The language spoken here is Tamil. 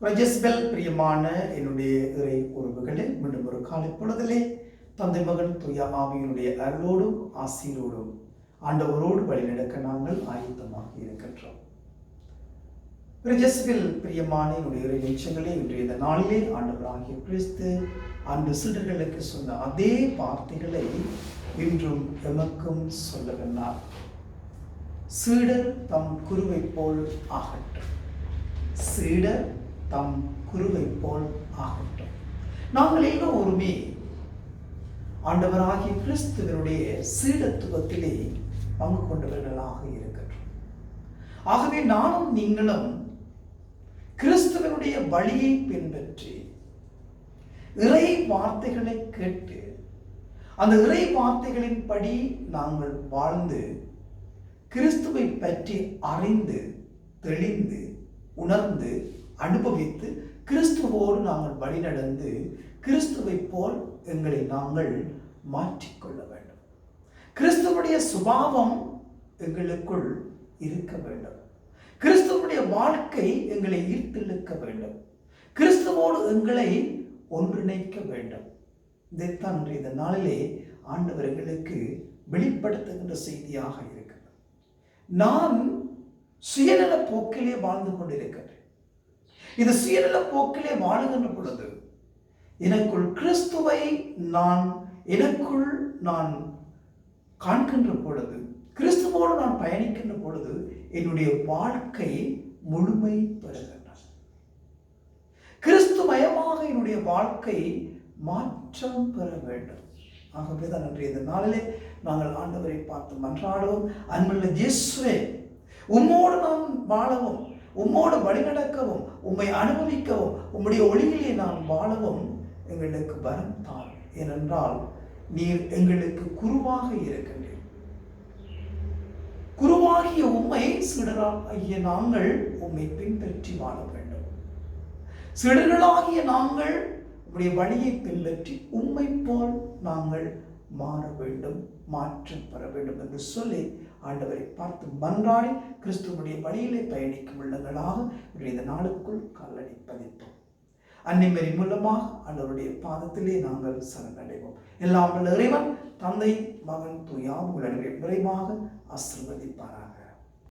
பிரஜஸ்பெல் பிரியமான என்னுடைய இறை உறவுகளே மீண்டும் ஒரு காலை பொழுதிலே தந்தை மகன் துய அருளோடும் ஆசீரோடும் ஆண்டவரோடு வழிநடக்க நாங்கள் ஆயத்தமாக இருக்கின்றோம். பிரஜஸ்பில் பிரியமான என்னுடைய இறை நிச்சயங்களே இன்றைய இந்த நாளிலே ஆண்டவராகிய கிறிஸ்து அன்று சிறுகளுக்கு சொன்ன அதே வார்த்தைகளை இன்றும் எமக்கும் சொல்லுகின்றார் சீடர் தம் குருவை போல் ஆகட்டும். சீடர் தம் குருவை போல் ஆகட்டும். நாங்கள் எல்லோருமே ஆண்டவராகிய கிறிஸ்துவனுடைய சீடத்துவத்திலே பங்கு கொண்டவர்களாக இருக்கின்றோம். ஆகவே நானும் நீங்களும் கிறிஸ்துவனுடைய வழியை பின்பற்றி இறை வார்த்தைகளை கேட்டு அந்த இறை வார்த்தைகளின்படி நாங்கள் வாழ்ந்து கிறிஸ்துவை பற்றி அறிந்து தெளிந்து உணர்ந்து அனுபவித்து கிறிஸ்துவோடு நாங்கள் வழிநடந்து கிறிஸ்துவை போல் எங்களை நாங்கள் மாற்றிக்கொள்ள வேண்டும். கிறிஸ்துவனுடைய சுபாவம் எங்களுக்குள் இருக்க வேண்டும். கிறிஸ்துவனுடைய வாழ்க்கை எங்களை ஈர்த்திழுக்க வேண்டும். கிறிஸ்துவோடு எங்களை ஒன்றிணைக்க வேண்டும். இதைத்தான் இந்த நாளிலே ஆண்டவர் எங்களுக்கு வெளிப்படுத்துகின்ற செய்தியாக இருக்கிறது. நான் சுயநல போக்கிலே வாழ்ந்து கொண்டிருக்கிறேன் இந்த சீரல போக்கிலே வாழுகின்ற பொழுது எனக்குள் கிறிஸ்துவை நான் எனக்குள் நான் காண்கின்ற பொழுது கிறிஸ்துவோடு நான் பயணிக்கின்ற பொழுது என்னுடைய வாழ்க்கை முழுமை பெறுகின்றது கிறிஸ்துமயமாக என்னுடைய வாழ்க்கை மாற்றம் பெற வேண்டும். ஆகவே தான் நன்றி இந்த நாளிலே நாங்கள் ஆண்டவரை பார்த்து மன்றாடுவோம். அன்புள்ள இயேசுவே உம்மோடு நாம் வாழவும். உம்மோடு வழிநடக்கவும் உம்மை அனுபவிக்கவும் உம்முடைய ஒளியிலே நாம் வாழவும் எங்களுக்கு வரம் தான் ஏனென்றால் நீர் எங்களுக்கு குருவாக இருக்கின்றீர். குருவாகிய உம்மை சிடராகிய நாங்கள் உம்மை பின்பற்றி வாழ வேண்டும். சிடர்களாகிய நாங்கள் உம்முடைய வழியை பின்பற்றி உம்மை போல் நாங்கள் மாற வேண்டும் மாற்றம் பெற வேண்டும் என்று சொல்லி ஆண்டவரை பார்த்து மன்றாடி கிறிஸ்துவனுடைய வழியிலே பயணிக்கும் உள்ளங்களாக இந்த நாளுக்குள் காலடி பதிப்போம். அன்னிமரி மூலமாக ஆண்டவருடைய பாதத்திலே நாங்கள் சரணடைவோம். எல்லாம் உள்ள இறைவன் தந்தை மகன் தூயாம் உலகை விரைவாக ஆசிர்வதிப்பாராக.